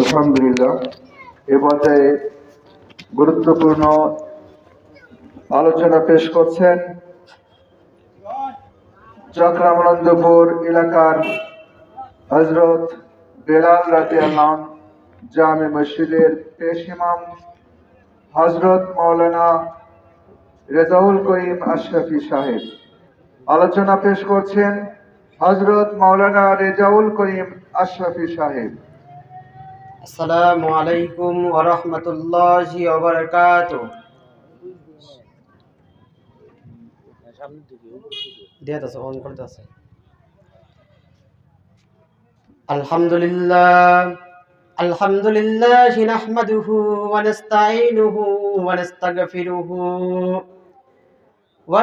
আলহামদুলিল্লাহ। এ পর্যায়ে গুরুত্বপূর্ণ আলোচনা পেশ করছেন চক্রামনন্দপুর এলাকার হজরত বেলাল রাতে জামে মসজিদের পেশ ইমাম হজরত মৌলানা রেজাউল করিম আশরাফি সাহেব। আলোচনা পেশ করছেন হজরত মৌলানা রেজাউল করিম আশরাফি সাহেব। আসসালামু আলাইকুম ওয়া রাহমাতুল্লাহি ওয়া বারাকাতুহু। দেয়াত আছে অন করতে আছে আলহামদুলিল্লাহ আলহামদুলিল্লাহ ওয়া নাস্তাঈনুহু ওয়া নাস্তাগফিরুহু ওয়া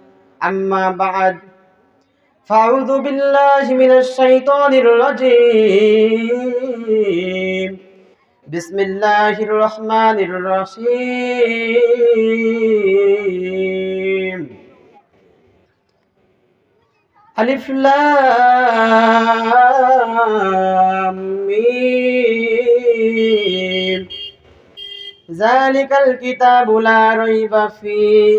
أما بعد فأعوذ بالله من الشيطان الرجيم بسم الله الرحمن الرحيم ألف لام ميم ذلك الكتاب لا ريب فيه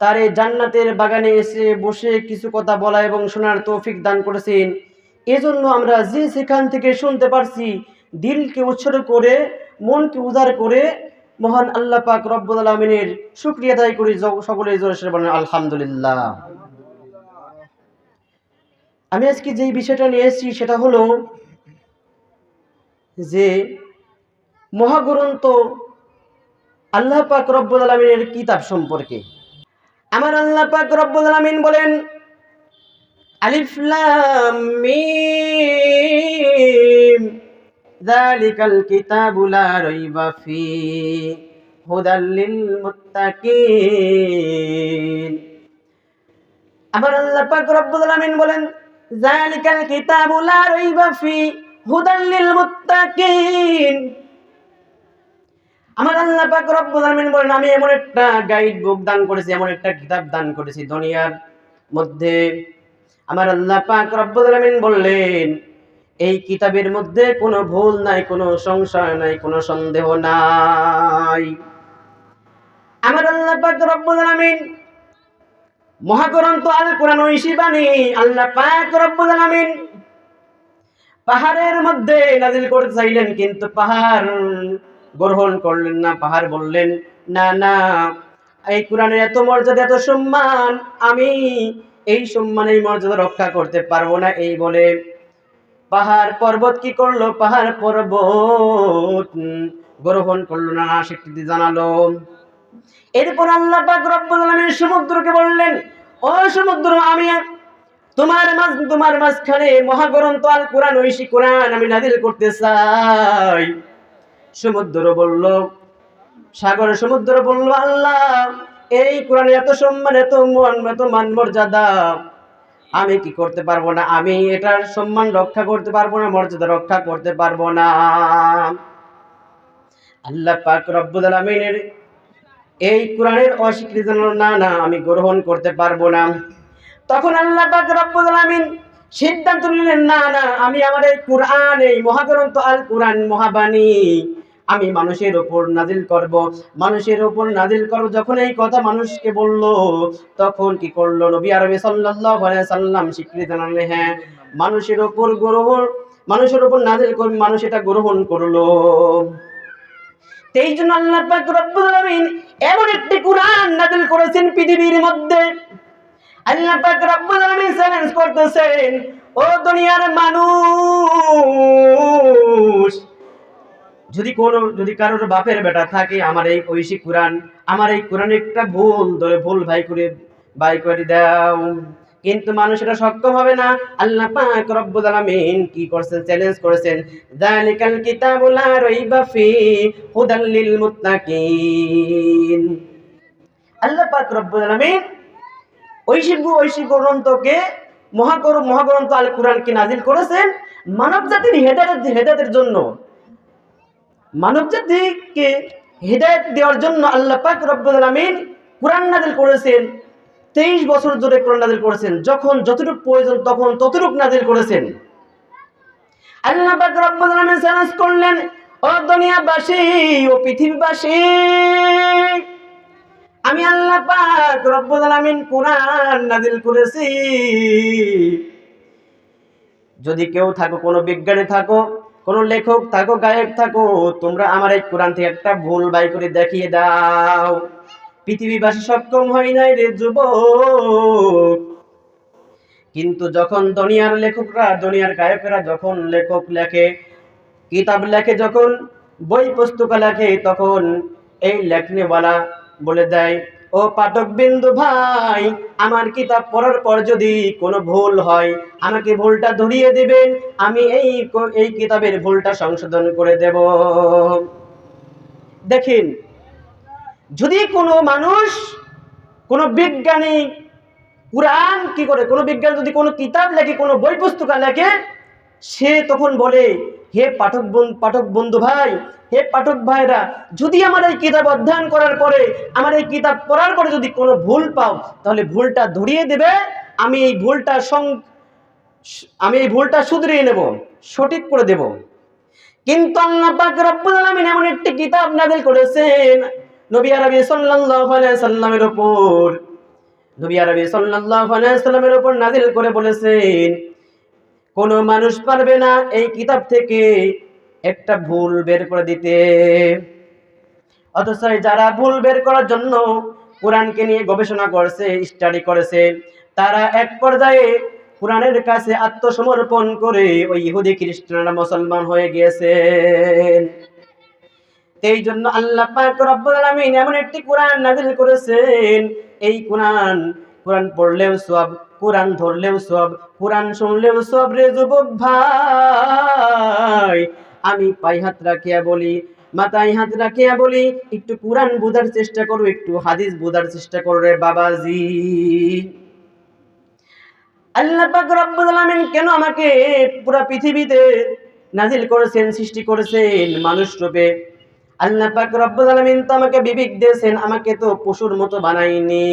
তার এই জান্নাতের বাগানে এসে বসে কিছু কথা বলা এবং শোনার তৌফিক দান করেছেন। এজন্য আমরা যে সেখান থেকে শুনতে পারছি, দিলকে উৎসর্গ করে, মনকে উদার করে, মহান আল্লাহ পাক রব্বুল আলমিনের শুক্রিয়া আদায় করি সকলে আলহামদুলিল্লাহ। আমি আজকে যেই বিষয়টা নিয়ে এসেছি সেটা হলো যে মহাগ্রন্থ আল্লাহ পাক রব্বুল আলমিনের কিতাব সম্পর্কে। আমার আল্লাহ পাক রব্বুল আলামিন বলেন, আলিফ লাম মিম, যালিকাল কিতাবু লা রাইবা ফি, হুদাল লিল মুত্তাকিন। আমার আল্লাহ পাক রব্বুল আলামিন বলেন, যালিকাল কিতাবু লা রাইবা ফি, হুদাল লিল মুত্তাকিন। আমার আল্লাহ পাক রব্বুল আলামিন বলেন, আমি এমন একটা গাইড বুক দান করেছি, এমন একটা কিতাব দান করেছি দুনিয়ার মধ্যে। আমার আল্লাহ পাক রব্বুল আলামিন বললেন, এই কিতাবের মধ্যে কোনো ভুল নাই, কোনো সংশয় নাই, কোনো সন্দেহ নাই। আমার আল্লাহ পাক রব্বুল আলামিন মহাগ্রন্থ আল কোরআন ঐশী বাণী আল্লাহ পাক রব্বুল আলামিন পাহাড়ের মধ্যে নাজিল করতে চাইলেন, কিন্তু পাহাড় গ্রহণ করলেন না, পাহাড় বললেন, না না, এই কোরআনের এত মর্যাদা, এত সম্মান, আমি এই সম্মান এই মর্যাদা রক্ষা করতে পারব না। এই বলে পাহাড় পর্বত কি করল? পাহাড় পর্বত গ্রহণ করল না স্বীকৃতি জানালো। এরপর আল্লাহ পাক রব্বুল আলামিন সমুদ্রকে বললেন, ও সমুদ্র, আমি তোমার মাঝ, তোমার মাঝখানে মহাগ্রন্থ আল কোরআন ঐশী কোরআন আমি নাজিল করতে চাই। সমুদ্র বলল, সাগর সমুদ্র বলল, আল্লাহ, এই কোরআনে এত সম্মান, এত মান এত মান মর্যাদা। আমি কি করতে পারব না? আমি এটার সম্মান রক্ষা করতে পারব না, মর্যাদা রক্ষা করতে পারব না। আল্লাহ পাক রব্বুল আলামিনের এই কোরআনের অস্বীকৃতি না না, আমি গ্রহণ করতে পারব না। তখন আল্লাহ পাক রব্বুল আলামিন সিদ্ধান্ত নিলেন, না না, আমি আমার এই কোরআন, এই মহাগ্রন্থ আল কোরআন মহাবাণী আমি মানুষের ওপর নাজিল করব। মানুষের ওপর নাজিল করব। যখন এই কথা মানুষকে বলল, তখন কি করল নবী আরবি সাল্লাম? স্বীকৃতি জানালেন হ্যাঁ। মানুষের ওপর গ্রহণ মানুষের উপর নাজিল করে মানুষ এটা গ্রহণ করল। এই জন্য আল্লাহ পাক এমন একটি কোরআন নাজিল করেছেন পৃথিবীর মধ্যে। আল্লাহ পাক ও দুনিয়ার মানুষ কোন যদি কারোর বাপের বেটা থাকে, আমার এই ঐশী কোরআন, আমার এই কোরআন একটা ভুল, ধরে ভুল ভাই করে ভাই করে দাও। কিন্তু মানুষ এটা সক্ষম হবে না, আল্লাহ পাক রব্বুল আলামিন কি করছেন? চ্যালেঞ্জ করেছেন। যালিকাল কিতাবু লা রাইবা ফি হুদাল লিল মুত্তাকিন। আল্লাহ পাক রব্বুল আলামিন ঐশী ঐশী গ্রন্থকে মহাকর মহাগ্রন্থ আল কোরআনকে নাজিল করেছেন মানব জাতির হেদায়েত, হেদায়েতের জন্য। মানব জাতিকে হেদায়েত দেওয়ার জন্য আল্লাহ পাক রব্বুল কোরআন নাজিল করেছেন, তেইশ বছর ধরে কোরআন নাজিল করেছেন, যখন যতটুকু প্রয়োজন তখন ততটুক নাজিল করেছেন। আল্লাহ পাক রব্বুল চ্যালেঞ্জ করলেন, ও আমি আল্লাহ পাক রব্বুল কোরআন করেছি। যদি কেউ থাকো, কোনো বিজ্ঞানী থাকো কোনো লেখক, থাকো, গায়ক, থাকো, তোমরা আমার এই কোরআন থেকে একটা ভুল বাই করে দেখিয়ে দাও। পৃথিবীবাসী সক্ষম হয় নাই রে যুবক। কিন্তু যখন দুনিয়ার লেখকরা, দুনিয়ার গায়কেরা যখন লেখক লেখে, কিতাব লেখে, যখন বই পুস্তক লেখে, তখন এই লেখনেওয়ালা বলে দেয় ও পাঠক বিন্দু ভাই, আমার কিতাব পড়ার পর যদি কোনো ভুল হয়, আমাকে ভুলটা ধরিয়ে দিবেন, আমি এই এই কিতাবের ভুলটা সংশোধন করে দেব। দেখেন, যদি কোনো মানুষ, কোনো বিজ্ঞানী, কোরআন কি করে? কোনো বিজ্ঞান যদি কোনো কিতাব লেখে, কোনো বই পুস্তকা লেখে সে তখন বলে, হে পাঠক পাঠক বন্ধু ভাই, হে পাঠক ভাইরা, যদি আমার এই কিতাব অধ্যয়ন করার পরে, আমার এই কিতাব পড়ার পরে যদি কোনো ভুল পাও, তাহলে ভুলটা ধরিয়ে দেবে, আমি এই ভুলটা সং, আমি এই ভুলটা শুধরিয়ে নেব, সঠিক করে দেব। কিন্তু আল্লাহ পাক রব্বুল আলামিন এমন একটি কিতাব নাযিল করেছেন, নবী আরবি সাল্লাল্লাহু আলাইহি সাল্লামের উপর। নবী আরবি সাল্লাল্লাহু আলাইহি সাল্লামের উপর নাযিল করে বলেছেন কোনো মানুষ পারবে না এই কিতাব থেকে একটা ভুল বের করে দিতে। অথচ যারা ভুল বের করার জন্য কোরআনকে নিয়ে গবেষণা করছে স্টাডি করেছে, তারা এক পর্যায়ে কোরআনের কাছে আত্মসমর্পণ করে ওই ইহুদি খ্রিস্টানরা মুসলমান হয়ে গিয়েছেন এই জন্য আল্লাহ পাক রব্বুল আলামিন এমন একটি কোরআন নাযিল করেছেন। এই কোরআন কোরআন পড়লেও সব কোরআন ধরলেও সব, কোরআন শুনলেও সব রে যুবক ভাই। আমি পাই হাত রাখিয়া বলি মাথায় হাত রাখিয়া বলি, একটু কোরআন বোঝার চেষ্টা করো, একটু হাদিস বোঝার চেষ্টা করো রে বাবাজি। আল্লাহ পাক রব্বুল আলামিন কেন আমাকে পুরা পৃথিবীতে নাজিল করেছেন, সৃষ্টি করেছেন মানুষ রূপে? আল্লাহ পাক রব্বুল আলামিন তো আমাকে বিবেক দিয়েছেন, আমাকে তো পশুর মতো বানাইনি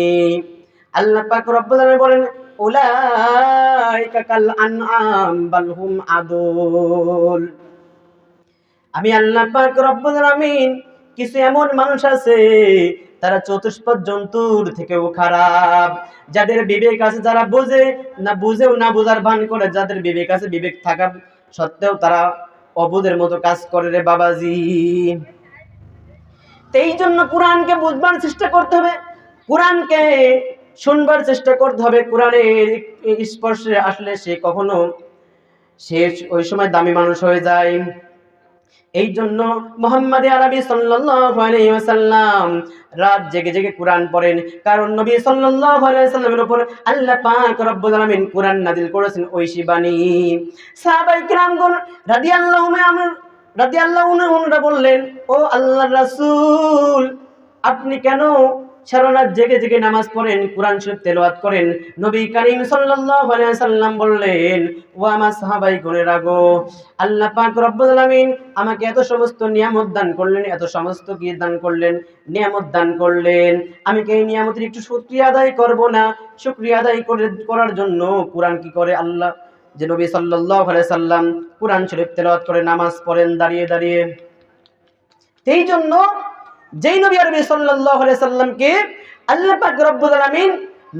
আল্লাহ পাক রব্বুল আলামিন বলেন আমি আল্লাহ পাক কিছু এমন মানুষ আছে, তারা চতুষ্পদ জন্তুর থেকেও খারাপ। যাদের বিবেক আছে যারা বোঝে, না বুঝেও না বোঝার ভান করে, যাদের বিবেক আছে বিবেক থাকা সত্ত্বেও তারা অবুধের মতো কাজ করে রে বাবাজি। এই জন্য কোরআনকে বুঝবার চেষ্টা করতে হবে। কোরআনকে শুনবার চেষ্টা করতে হবে কোরআনের স্পর্শে, আসলে সে কখনো, সে ওই সময় দামি মানুষ হয়ে যায়। এই জন্য মোহাম্মদ আরবি ওয়াসাল্লাম রাত জেগে জেগে কোরআন পড়েন। কারণ নবী আলাইহি উপর আল্লাহ পাক রব্বুল আলামিন কোরআন নাযিল করেছেন ঐশী বাণী। সাহাবায়ে কিরামগণ রাদিয়াল্লাহু আনহুম রাদিয়াল্লাহু আনহুরা বললেন, ও আল্লাহর রাসূল, আপনি কেন সারা রাত জেগে জেগে নামাজ পড়েন, কোরআন শরীফ তেলাওয়াত করেন। নবী করিম সাল্লাল্লাহু আলাইহি সাল্লাম বললেন, ও আমার সাহাবাই গুণের আগো আল্লাহ পাক রব্বুল আলামিন আমাকে এত সমস্ত নিয়ামত দান করলেন, এত সমস্ত কি দান করলেন? নিয়ামত দান করলেন। আমি কি এই নিয়ামতের একটু শুকরিয়া আদায় করব না? শুকরিয়া আদায় করে, করার জন্য কোরআন কি করে আল্লাহ? যে নবী সাল্লাল্লাহু আলাইহি সাল্লাম কোরআন শরীফ তেলাওয়াত করে নামাজ পড়েন দাঁড়িয়ে দাঁড়িয়ে। এই জন্য যেই নবী আরবি সাল্লামকে আল্লাহ পাক রব্বুল আলামিন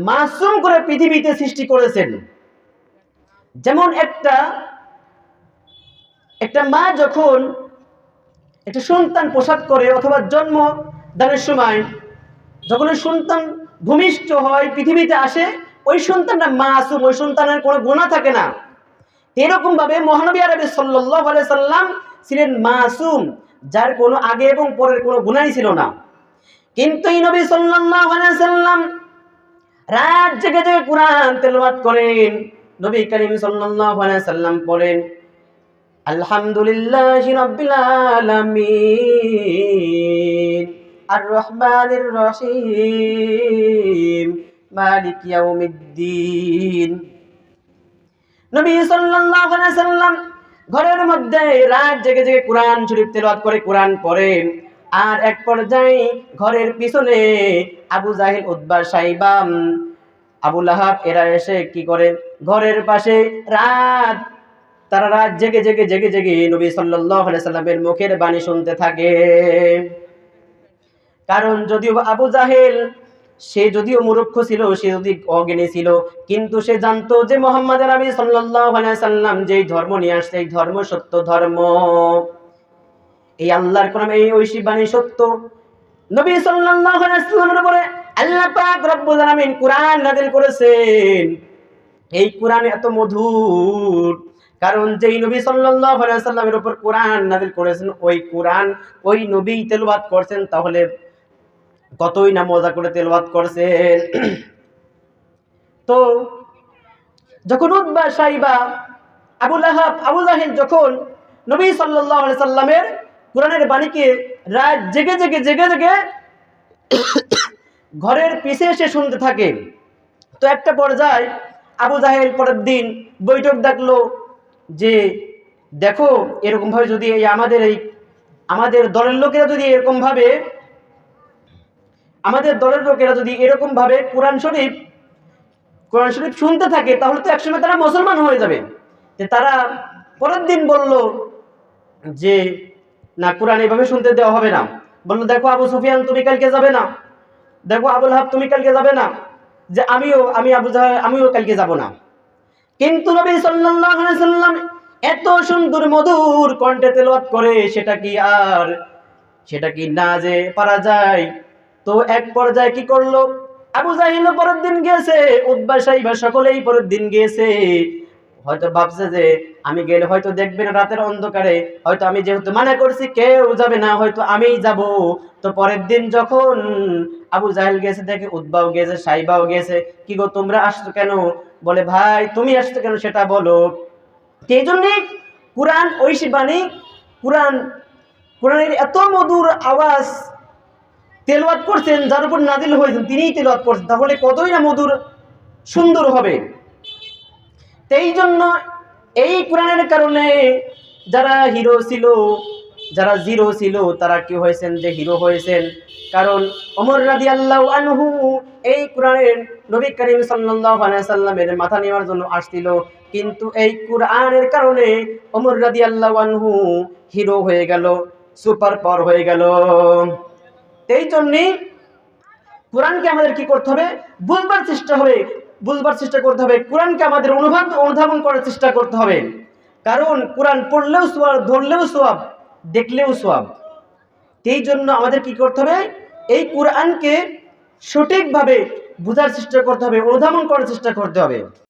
মাসুম করে পৃথিবীতে সৃষ্টি করেছেন। যেমন একটা একটা মা যখন একটা সন্তান প্রসাদ করে অথবা জন্ম দানের সময় যখন ওই সন্তান ভূমিষ্ঠ হয়, পৃথিবীতে আসে, ওই সন্তানটা মাসুম, ওই সন্তানের কোনো গুণা থাকে না। এরকম ভাবে মহানবী আরবি সাল্লাহ সাল্লাম ছিলেন মাসুম। যার কোনো আগে এবং পরের কোনো গুণাই ছিল না। কিন্তু এই নবী সাল্লাহ সাল্লাম রাত জেগে জেগে কোরআন তেলাওয়াত করেন। নবী করিম সাল্লাল্লাহু আলাইহি সাল্লাম বলেন, আলহামদুলিল্লাহি রাব্বিল আলামিন আর রহমানির রহিম, মালিক ইয়াউমিদ্দিন। নবী সাল্লাল্লাহু আলাইহি সাল্লাম ঘরের মধ্যে রাত জেগে জেগে কোরআন শরীফ তেলাওয়াত করে, কোরআন পড়েন। আর এক পর্যায়ে ঘরের পিছনে আবু জাহিল উদ্বা সাইবাম আবু লাহাব এরা এসে কি করে? ঘরের পাশে রাত, তারা রাত জেগে জেগে জেগে জেগে নবী সাল্লামের মুখের বাণী শুনতে থাকে। কারণ যদিও আবু জাহেল সে যদিও মূর্খ ছিল, সে যদি অজ্ঞানী ছিল, কিন্তু সে জানতো যে মোহাম্মদ আলাইহি সাল্লাম যেই ধর্ম নিয়ে আসছে, এই ধর্ম সত্য ধর্ম। এই আল্লাহর কোরআন, এই ঐশী বাণী সত্য। নবী সাল্লামের উপরে আল্লাহ পাক রব্বুল আলামিন কোরআন নাযিল করেছেন। এই কোরআন এত মধুর, কারণ যেই নবী সাল্লাল্লাহু আলাইহি সাল্লামের উপর কোরআন নাযিল করেছেন, ওই কোরআন ওই নবী তেলাওয়াত করছেন, তাহলে কতই না মজা করে তেলাওয়াত করছেন। তো যখন উদ্বা সাইবা আবু লাহাব, আবু জাহিল যখন নবী আলাইহি সাল্লামের কোরআনের বাণীকে রাত জেগে জেগে জেগে জেগে ঘরের পিছে এসে শুনতে থাকে, তো একটা পর্যায়ে আবু জাহেল পরের দিন বৈঠক ডাকলো যে, দেখো, এরকমভাবে যদি এই আমাদের এই, আমাদের দলের লোকেরা যদি এরকমভাবে আমাদের দলের লোকেরা যদি এরকমভাবে কোরআন শরীফ কোরআন শরীফ শুনতে থাকে, তাহলে তো একসময় তারা মুসলমান হয়ে যাবে। যে তারা পরের দিন বলল যে, না, কোরআন এভাবে শুনতে দেওয়া হবে না। বলল, দেখো, আবু সুফিয়ান, তুমি কালকে যাবে না। দেখো, আবুল হাব, তুমি কালকে যাবে না। যে, আমিও, আমি আবু আমিও কালকে যাব না। কিন্তু নবী সাল্লাল্লাহু আলাইহি সাল্লাম এত সুন্দর মধুর কণ্ঠে তেলাওয়াত করে, সেটা কি আর? সেটা কি না যে পারা যায়? তো এক পর্যায়ে কি করল? আবু জাহিল পরের দিন গিয়েছে উদ্বা সাইবা সকলেই পরের দিন গিয়েছে। হয়তো ভাবছে যে আমি গেলে হয়তো দেখবে না রাতের অন্ধকারে, হয়তো আমি যেহেতু মানা করছি কেউ যাবে না, হয়তো আমিই যাব। তো পরের দিন যখন আবু জাহেল গেছে দেখে উদ্বাও গেছে সাইবাও গেছে কি গো, তোমরা আসছো কেন? বলে, ভাই, তুমি আসছো কেন সেটা বলো। সেই জন্যে কোরআন ঐশী বাণী, কোরআন, কোরআনের এত মধুর আওয়াজ তেলওয়াত করছেন, যার উপর নাজিল হয়েছেন, তিনিই তেলওয়াত করছেন। তাহলে কতই না মধুর, সুন্দর হবে। এই জন্য এই কোরআনের কারণে যারা হিরো ছিল, যারা জিরো ছিল, তারা কি হয়েছেন যে হিরো হয়েছেন? কারণ ওমর রাদি আল্লাহ আনহু এই কোরআনের নবী করিম সাল্লামের মাথা নেওয়ার জন্য আসছিল। কিন্তু এই কোরআনের কারণে অমর রাদি আল্লাহ আনহু হিরো হয়ে গেল সুপার পাওয়ার হয়ে গেল। এই জন্যে কোরআনকে আমাদের কি করতে হবে? বুঝবার চেষ্টা হবে। বুঝবার চেষ্টা করতে হবে। কোরআনকে আমাদের অনুভব অনুধাবন করার চেষ্টা করতে হবে। কারণ কোরআন পড়লেও সোয়াব ধরলেও সোয়াব দেখলেও সোয়াব এই জন্য আমাদের কি করতে হবে? এই কোরআনকে সঠিকভাবে বোঝার চেষ্টা করতে হবে, অনুধাবন করার চেষ্টা করতে হবে।